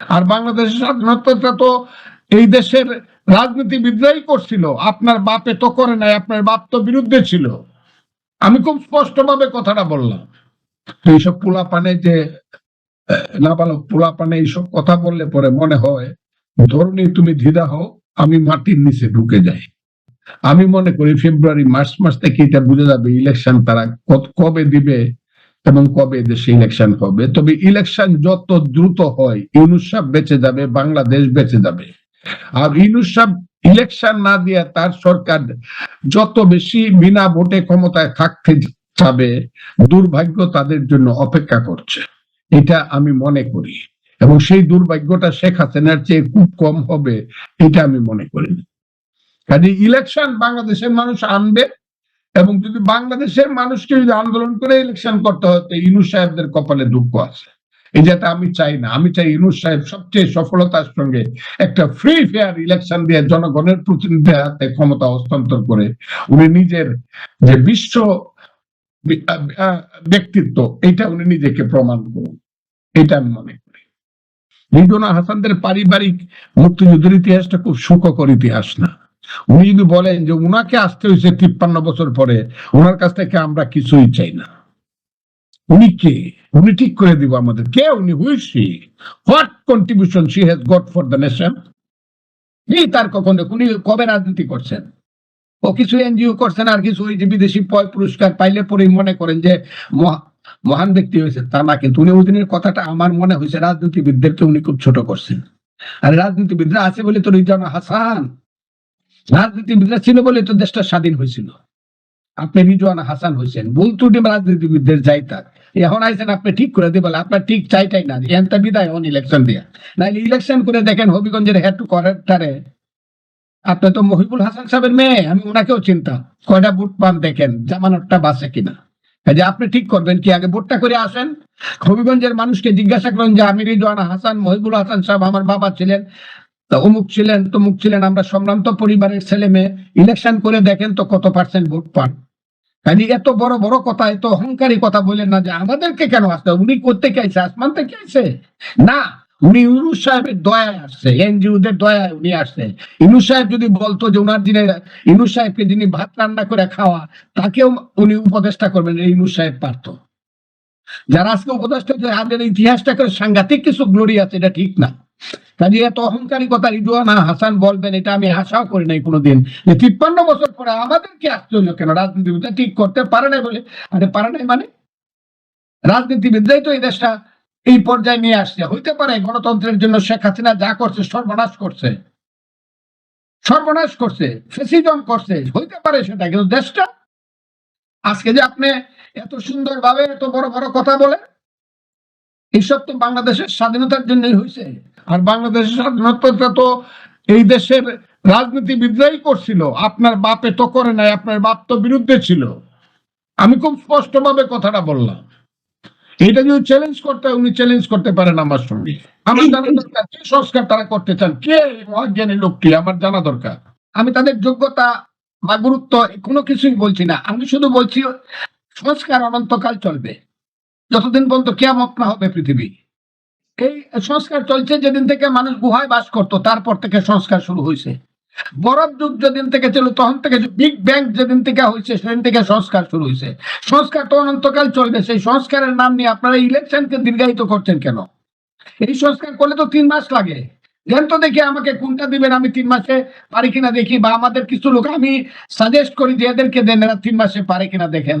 আর বাংলাদেশের স্বাধীনতাটা তো এই দেশের রাজনীতিবিদরাই করছিল। আপনার বাপে তো করে নাই আপনার বাপ তো বিরুদ্ধে ছিল। আমি খুব স্পষ্টভাবে কথাটা বললাম। এইসব পোলাপানে যে আহ, নাবালক পোলাপানে এইসব কথা বললে পরে মনে হয় ধরুন তুমি ধীরা হও আমি মাটির নিচে ঢুকে যাই। আমি মনে করি ফেব্রুয়ারি মার্চ মাস থেকে এটা বুঝে যাবে ইলেকশন তারা কবে দিবে এবং কবে দেশে ইলেকশন হবে? তবে ইলেকশন যত দ্রুত হয়, ইউনুস বেঁচে যাবে, বাংলাদেশ বেঁচে যাবে। আর ইউনুস ইলেকশন না দিয়ে তার সরকার যত বেশি বিনা ভোটে ক্ষমতায় থাকতে যাবে দুর্ভাগ্য তাদের জন্য অপেক্ষা করছে। এটা আমি মনে করি। এবং সেই দুর্ভাগ্যটা শেখ হাসিনার চেয়ে খুব কম হবে, এটা আমি মনে করি। কাজে ইলেকশন বাংলাদেশের মানুষ আনবে এবং যদি বাংলাদেশের মানুষকে যদি আন্দোলন করে ইলেকশন করতে হয়, তো ইনুস সাহেবদের কপালে দুঃখ আছে। এই যেটা আমি চাই না। আমি চাই ইনুস সাহেব সবচেয়ে সফলতার সঙ্গে একটা ফ্রি ফেয়ার ইলেকশন দিয়ে জনগণের প্রতিনিধির হাতে ক্ষমতা হস্তান্তর করে উনি নিজের যে বিশ্ব ব্যক্তিত্ব, এটা উনি নিজেকে প্রমাণ করুন। এটা আমি মনে করি। রিজনা হাসানদের পারিবারিক মুক্তিযুদ্ধের ইতিহাসটা খুব সুখকর ইতিহাস না। উনি যদি বলেন যে উনাকে আসতে হয়েছে তিপ্পান্ন বছর পরে ওনার কাছ থেকে আমরা কিছুই চাই না। উনি কে? উনি ঠিক করে দিব আমাদের। কে উনি? Who is she what contribution she has got for the nation এই তার কখনো উনি কবে রাজনীতি করছেন? ও কিছু এনজিও করছেন আর কিছু ওই যে বিদেশি পয় পুরস্কার পাইলে পরেই মনে করেন যে মহা- মহান ব্যক্তি হয়েছে। তা না, কিন্তু উনি ওই দিনের কথাটা আমার মনে হয়েছে, রাজনীতিবিদদেরকে উনি খুব ছোট করছেন। আর রাজনীতিবিদরা আছে বলে তো রিজানা হাসান। রাজনীতিবিদরা ছিল বলে তো দেশটা স্বাধীন হয়েছিল। আপনি রিজওয়ানা হাসান হয়েছেন, ভুল ত্রুটি রাজনীতিবিদদের যাই তার এখন আইসেন আপনি ঠিক করে দিবেন, আপনার ঠিক চাইটাই না। এনটা বিদায় হন ইলেকশন দিয়া। নাহলে ইলেকশন করে দেখেন হবিগঞ্জের হেড টু করেক্টারে আপনি তো মহিবুল হাসান সাহেবের মেয়ে, আমি ওনাকেও চিন্তাম। কয়টা বুট পান দেখেন, জামানতটা বাসে কিনা। যে আপনি ঠিক করবেন কি, আগে ভোটটা করে আসেন। হবিগঞ্জের মানুষকে জিজ্ঞাসা করেন যে, আমি রিজওয়ানা হাসান, মহিবুল হাসান সাহেব আমার বাবা ছিলেন। তা অমুক ছিলেন, তমুক ছিলেন, আমরা সম্ভ্রান্ত পরিবারের ছেলে মেয়ে ইলেকশন করে দেখেন তো কত পার্সেন্ট ভোট পান। কাজে এত বড় বড় কথা, এত অহংকারী কথা বলেন না যে আমাদেরকে কেন আসতে উনি করতে চাইছে আসমান থেকে আইছে? না, উনি ইউনুস সাহেবের দয়ায় আসছে, এনজিওদের দয়ায় উনি আসছে। ইউনুস সাহেব যদি বলতো যে উনার দিনে, ইউনুস সাহেবকে যিনি ভাত রান্না করে খাওয়া, তাকেও উনি উপদেষ্টা করবেন ইউনুস সাহেব পারতো। যারা আজকে উপদেষ্টা আগের ইতিহাসটা করে সাংঘাতিক কিছু গ্লোরি আছে, এটা ঠিক না। কাজে এত অহংকারী কথা রিজওয়ানা হাসান বলবেন, এটা আমি আশাও করি নাই কোনোদিন। যে তিপ্পান্ন বছর পরে আমাদেরকে হলো কেন? রাজনীতিবিদরা ঠিক করতে পারে নাই বলে। আরে পারে নাই মানে? রাজনীতিবিদরাই তো এই দেশটা এই পর্যায়ে নিয়ে আসছে। হইতে পারে গণতন্ত্রের জন্য শেখ হাসিনা যা করছে, সর্বনাশ করছে। সর্বনাশ করছে, ফেসিজম করছে, হইতে পারে সেটা, কিন্তু দেশটা? আজকে যে আপনি এত সুন্দরভাবে, এত বড় বড় কথা বলে এইসব তো বাংলাদেশের স্বাধীনতার জন্যই হয়েছে। আর বাংলাদেশের স্বাধীনতাটা তো এই দেশের রাজনীতিবিদরাই করছিল। আপনার বাপে তো করে নাই আপনার বাপ তো বিরুদ্ধে ছিল। আমি খুব স্পষ্টভাবে কথাটা বললাম। এটা যদি চ্যালেঞ্জ করতে উনি চ্যালেঞ্জ করতে পারেন আমার সঙ্গে। আমার জানা দরকার কি সংস্কার তারা করতে চান কে মহাজ্ঞানী লোকটি আমার জানা দরকার। আমি তাদের যোগ্যতা বা গুরুত্ব কোনো কিছুই বলছি না। আমি শুধু বলছি সংস্কার অনন্তকাল চলবে। যতদিন পর্যন্ত কেয়ামত না হবে পৃথিবী। এই সংস্কার চলছে যেদিন থেকে মানুষ গুহায় বাস করতো, তারপর থেকে সংস্কার শুরু হয়েছে। বরফ যুগ যেদিন থেকে ছিল, তখন থেকে বিগ ব্যাং যেদিন থেকে হয়েছে, সেদিন থেকে সংস্কার শুরু হয়েছে। সংস্কার তো অনন্তকাল চলবে, সেই সংস্কারের নাম নিয়ে আপনারা ইলেকশনকে দীর্ঘায়িত করছেন কেন? এই সংস্কার করলে তো তিন মাস লাগে। দেন তো দেখি আমাকে কোনটা দিবেন, আমি তিন মাসে পারি কিনা দেখি, বা আমাদের কিছু লোক আমি সাজেস্ট করি যে এদেরকে দেন, এরা তিন মাসে পারে কিনা দেখেন।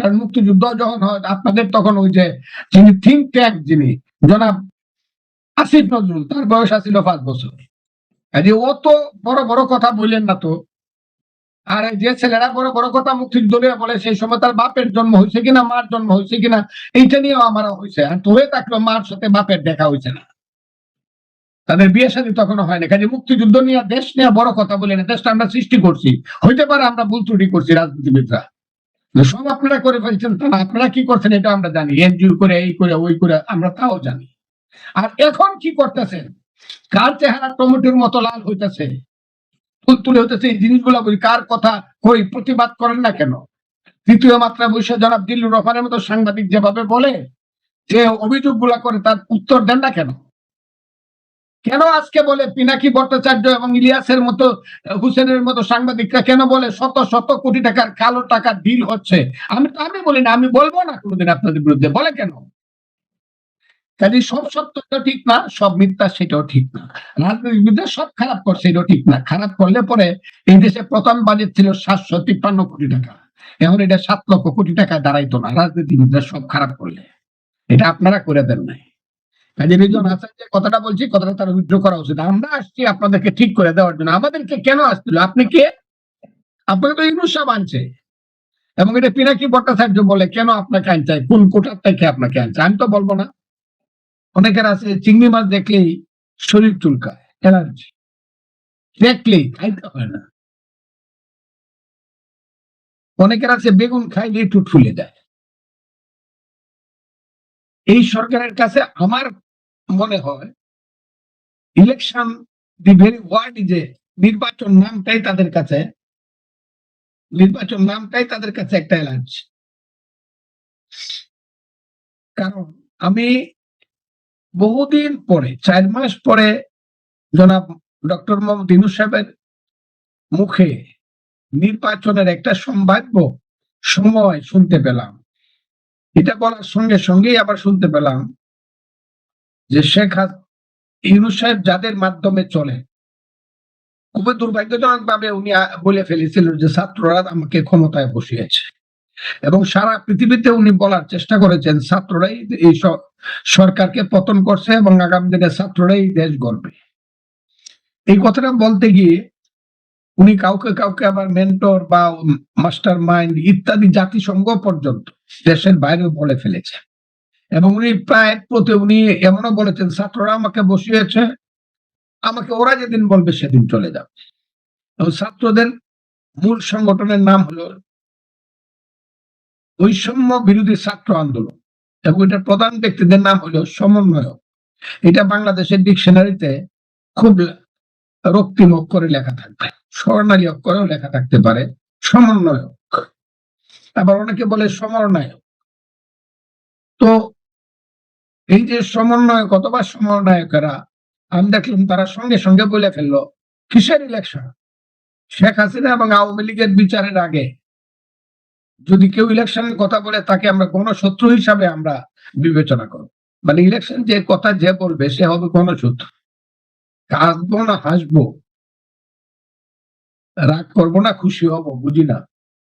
কারণ মুক্তিযুদ্ধ যখন হয়, আপনাদের তখন ওই যে যিনি থিঙ্ক ট্যাঙ্ক যিনি, জনাব আসিফ নজরুল, তার বয়স আছিল পাঁচ বছর। কাজে ও তো বড় বড় কথা বললেন না তো। আর যে ছেলেরা বড় বড় কথা মুক্তিযুদ্ধ নিয়ে বলে, সেই সময় তার বাপের জন্ম হয়েছে কিনা, মার জন্ম হয়েছে কিনা, এইটা নিয়েও আমার হয়েছে। আর তোরে থাকল, মার সাথে বাপের দেখা হয়েছে না। তাদের বিয়ে শাদী তখনও হয় না কাজে মুক্তিযুদ্ধ নিয়ে, দেশ নিয়ে বড় কথা বলে না, দেশটা আমরা সৃষ্টি করছি। হইতে পারে আমরা ভুল ত্রুটি করছি রাজনীতিবিদরা। সব আপনারা করে ফেলছেন তা না। আপনারা কি করছেন এটা আমরা জানি। এনজিও করে, এই করে, ওই করে, আমরা তাও জানি। আর এখন কি করতেছেন? কার চেহারা টমেটোর মতো লাল হইতেছে? ফুল তুলে হইতেছে, এই জিনিসগুলো বলি, কার কথা কই, প্রতিবাদ করেন না কেন? তৃতীয় মাত্রা বৈশ্য জনাব দিল্লুর রহমানের মতো সাংবাদিক যেভাবে বলে, যে অভিযোগগুলা করে তার উত্তর দেন না কেন? কেন আজকে বলে পিনাকি ভট্টাচার্য এবং ইলিয়াসের মতো, হুসেনের মতো সাংবাদিকরা কেন বলে শত শত কোটি টাকার কালো টাকার ডিল হচ্ছে? আমি তো আমি বলি না, আমি বলব না কোনোদিন আপনাদের বিরুদ্ধে। বলে কেন? কাজে সব সত্য ঠিক না, সব মিথ্যা সেটাও ঠিক না। রাজনীতিবিদরা সব খারাপ করছে, এটাও ঠিক না। খারাপ করলে পরে এই দেশে প্রথম বাজেট ছিল সাতশো তিপ্পান্ন কোটি টাকা। এখন এটা সাত লক্ষ কোটি টাকা দাঁড়াইতো না। রাজনীতিবিদরা সব খারাপ করলে। এটা আপনারা করে দেন নাই। কথাটা বলছি, কথাটা করা উচিত। আমরা আসছি আপনাদেরকে ঠিক করে দেওয়ার জন্য। আমাদেরকে কেন আসছিল আপনি কে? আপনাকে তো এবং এটা পিনাকি ভট্টাচার্য বলে, কেন আপনাকে আনছে? কোন কোটার থেকে আপনাকে আনছে? আমি তো বলব না। অনেকের আছে, চিংড়ি মাছ দেখলেই শরীর চুলকায় এলার্জি দেখলেই খাইতে হয় না। অনেকের আছে, বেগুন খাইলেই টুট ফুলে যায়। এই সরকারের কাছে আমার মনে হয় ইলেকশন দি ভেরি ওয়ার্ড যে নির্বাচন নামটাই তাদের কাছে, নির্বাচন নামটাই তাদের কাছে একটা অ্যালার্জি কারণ আমি বহুদিন পরে, চার মাস পরে জনাব ডক্টর মোহাম্মদ ইনুস সাহেবের মুখে নির্বাচনের একটা সম্ভাব্য সময় শুনতে পেলাম। এটা বলার সঙ্গে সঙ্গেই আবার শুনতে পেলাম যে শেখ ইউনুস সাহেব যাদের মাধ্যমে চলে, খুবই দুর্ভাগ্যজনক ভাবে উনি বলে ফেলেছিলেন যে ছাত্ররা আমাকে ক্ষমতায় বসিয়েছে। এবং সারা পৃথিবীতে উনি বলার চেষ্টা করেছেন, ছাত্ররাই এই সরকারকে পতন করছে এবং আগামী দিনে ছাত্ররাই দেশ গড়বে। এই কথাটা বলতে গিয়ে উনি কাউকে কাউকে আবার মেন্টর বা মাস্টার মাইন্ড ইত্যাদি জাতিসংঘ পর্যন্ত দেশের বাইরেও বলে ফেলেছে। এবং উনি প্রায় প্রতি উনি এমনও বলেছেন, ছাত্ররা আমাকে বসিয়েছে, আমাকে ওরা যেদিন বলবে সেদিন চলে যাবে। এবং ছাত্রদের মূল সংগঠনের নাম হলো বৈষম্য বিরোধী ছাত্র আন্দোলন। এবং এটার প্রধান ব্যক্তিদের নাম হলো সমন্বয়ক। এটা বাংলাদেশের ডিকশনারিতে খুব রক্তিম অক্ষরে লেখা থাকবে, স্বর্ণালী অক্ষরেও লেখা থাকতে পারে, সমন্বয়ক। আবার অনেকে বলে সমন্বয়ক। তো এই যে সমন্বয়ক অথবা সমন্বয়কেরা, আমি দেখলাম তারা সঙ্গে সঙ্গে বলে ফেলল, কিসের ইলেকশন শেখ হাসিনা এবং আওয়ামী লীগের বিচারের আগে। যদি কেউ ইলেকশনের কথা বলে, তাকে আমরা গণশত্রু হিসাবে আমরা বিবেচনা করব। মানে ইলেকশন যে কথা যে বলবে, সে হবে গণশত্রু। কাঁদবো না, হাসবো। রাগ করব না, খুশি হব বুঝি না